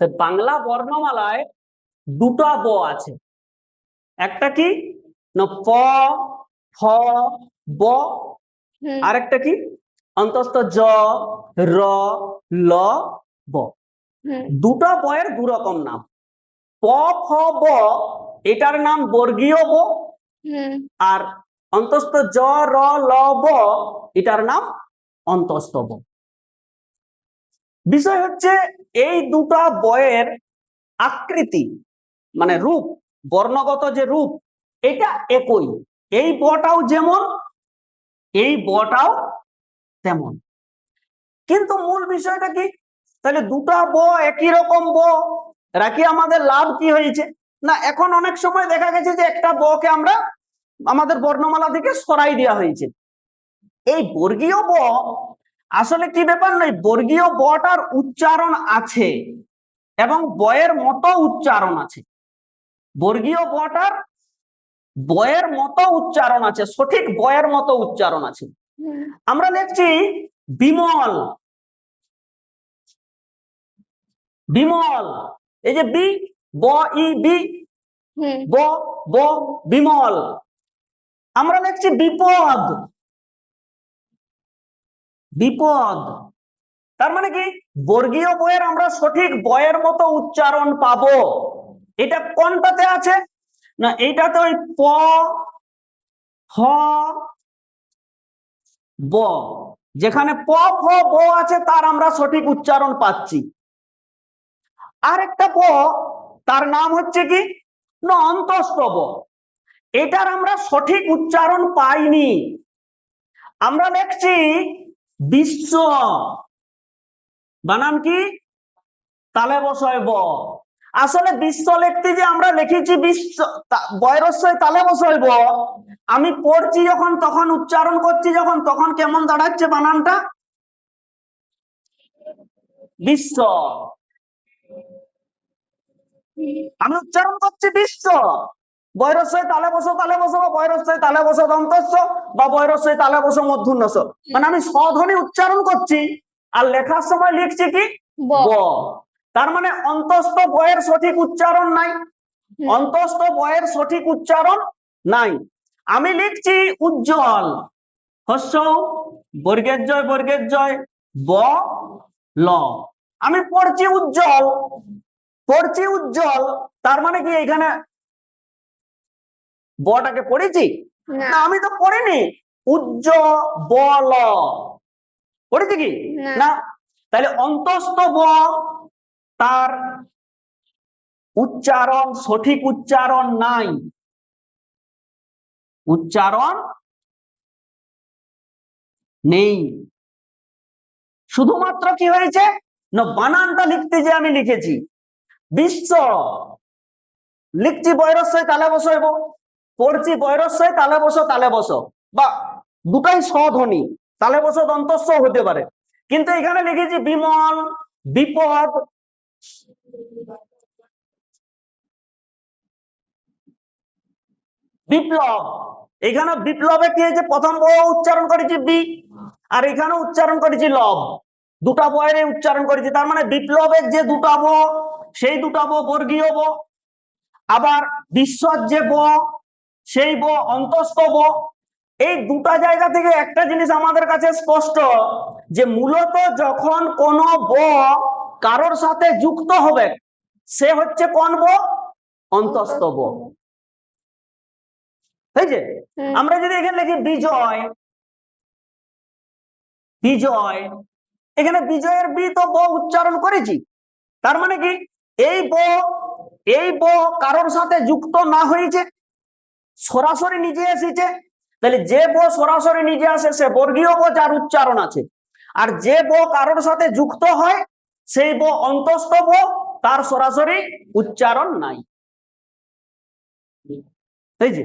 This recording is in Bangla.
বাংলা বর্ণমালায় দুটা ব আছে। একটা কি? না প ফ ব। আরেকটা কি? অন্তস্থ জ র ল ব। দুটা দুটো বয়ের দু রকম নাম। প ফ ব এটার নাম বর্গীয় ব। আর অন্তস্থ জ র ল ব এটার নাম অন্তস্থ ব। বিষয় হচ্ছে এই দুটো বয়ের আকৃতি মানে রূপ, বর্ণগত যে রূপ, এটা একই। এই বটাও যেমন, এই বটাও তেমন। কিন্তু মূল বিষয়টা কি? তাহলে দুটা ব একই রকম ব, রাখি আমাদের লাভ কি হয়েছে? না, এখন অনেক সময় দেখা গেছে যে একটা বকে আমরা আমাদের বর্ণমালা থেকে সরাই দেওয়া হয়েছে। এই বর্গীয় ব আসলে কি ব্যাপার নয়? বর্গীয় বটার উচ্চারণ আছে এবং বয়ের মতো উচ্চারণ আছে। বর্গীয় বটার বয়ের মতো উচ্চারণ আছে সঠিক বয়ের মতো উচ্চারণ আছে। আমরা দেখছি বিমল। বিমল। এই যে বি ব ই বি ব ব বিমল। আমরা দেখছি বিপদ। বিপদ। তার মানে কি? বর্গীয় বইয়ের আমরা সঠিক বয়ের মতো উচ্চারণ পাবো। এটা কোনটাতে আছে? না, এইটাতে ওই প, হ, ব। যেখানে প ফ ব আছে, তার আমরা সঠিক উচ্চারণ পাচ্ছি। আরেকটা ব তার নাম হচ্ছে কি? না অন্তস্থ ব এটার আমরা সঠিক উচ্চারণ পাইনি। আমরা লিখছি বিশ্ব। বানান কি? তালে বসয় ব। আসলে বিশ্ব লিখতে যে আমরা লিখেছি বিশ্ব বয়রস্বয় তালে বসয় ব। আমি পড়ছি যখন, তখন, উচ্চারণ করছি যখন, তখন কেমন দাঁড়াচ্ছে বানানটা বিশ্ব। আমি উচ্চারণ করছি বিশ্ব। বৈরস্বয় তালে বসো তালে বসো বা বৈরস্বয় তালে বসো দন্তস্ব বা বৈরস্বয় তালে বসো মধ্যুন্নস মানে আমি স্বধ্বনি উচ্চারণ করছি আর লেখার সময় লিখছি কি? ব। তার মানে অন্তস্থ বয়ের সঠিক উচ্চারণ নাই। অন্তস্থ বয়ের সঠিক উচ্চারণ নাই। আমি লিখছি উজ্জ্বল। হস্য বর্গের জয় বর্গের জয় ব ল। আমি পড়ছি উজ্জ্বল। পড়ছি উজ্জ্বল তার মানে কি এখানে বটাকে পড়েছি? না। আমি তো পড়িনি। উজ্জ্বল পড়েছি কি? না। তাহলে অন্তস্থ ব তার উচ্চারণ সঠিক উচ্চারণ নাই। উচ্চারণ নেই। শুধুমাত্র কি হয়েছে? না বানানটা লিখতে যে আমি লিখেছি। বিশ্ব। লিখছি বৈরস্বয় তালে বসইব পড়ছি বৈরস্বয় তালে বসো তালে বসো। বা দুটাই স্বধ্বনি, তালে বসো দন্তস্ব হতে পারে। কিন্তু এখানে লিখেছি বিমল, বিপদ, বিপ্লব। এখানে বিপ্লবে কি হয়েছে? প্রথম ব উচ্চারণ করেছি বি, আর এখানে উচ্চারণ করেছি লব। দুটা বয়ের উচ্চারণ করেছি। তার মানে বিপ্লবের যে দুটা ব সেই দুটা ব বর্গীয় ব আবার বিশ্বর যে ব সেই ব অন্তস্থ ব। এই দুটা জায়গা থেকে একটা জিনিস আমাদের কাছে স্পষ্ট যে মূলত যখন কোন ব কারোর সাথে যুক্ত হবে সে হচ্ছে কোন ব? অন্তস্থ ব। হুম। আমরা যদি এখানে লিখি বিজয় বিজয় এখানে বিজয়ের বি তো ব উচ্চারণ করেছি। তার মানে কি? এই ব এই ব কারোর সাথে যুক্ত না হয়েছে সরাসরি নিজে এসেছে। তাহলে যে ব সরাসরি নিজে আসে, সে বর্গীয় ব যার উচ্চারণ আছে। আর যে ব কারোর সাথে যুক্ত হয়, সেই ব অন্তস্থ ব তার সরাসরি উচ্চারণ নাই। এই যে